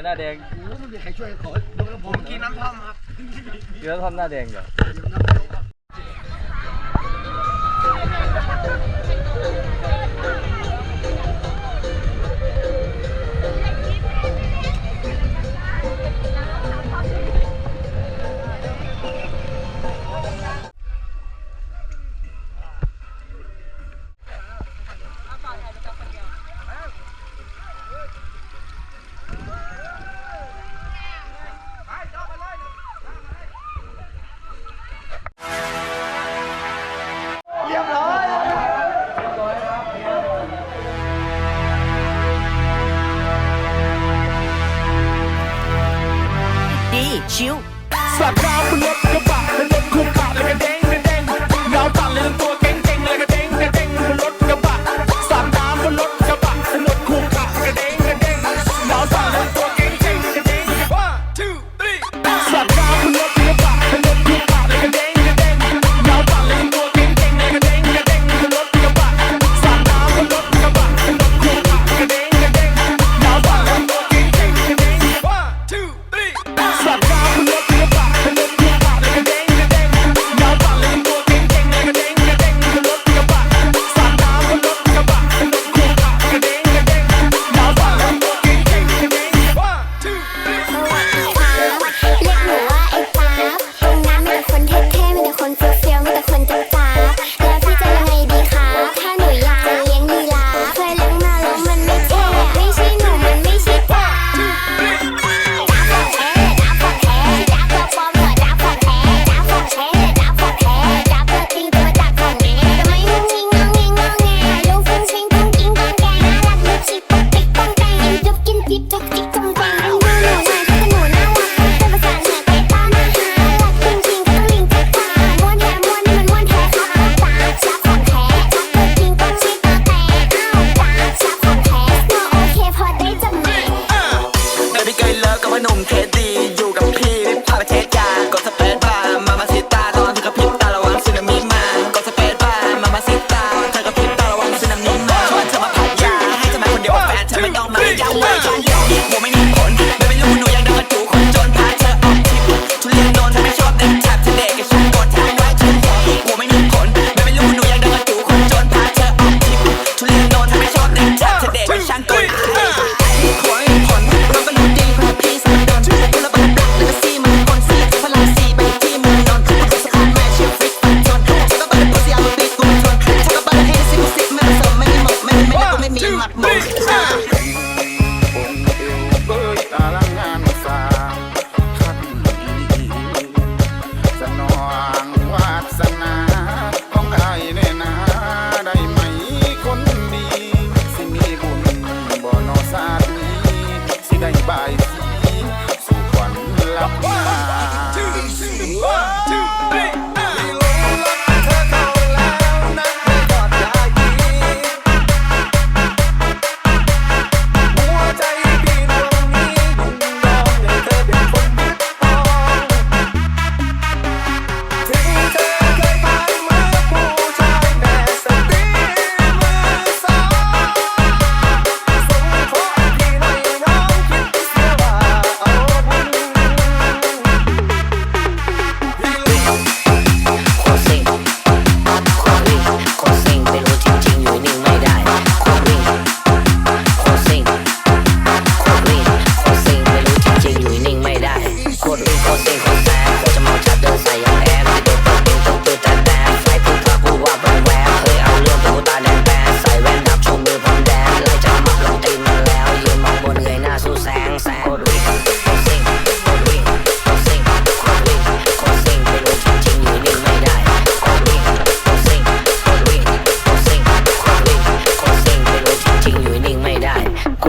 มหน้าแดงโอ้ไม่มีใครช่วยขอดูแล้วผมกินน้ำท่อมครับ เดี๋ยวทำหน้าแดงเดี๋ยวน้ำท่อม ชิวสักดาบนรถกระบะ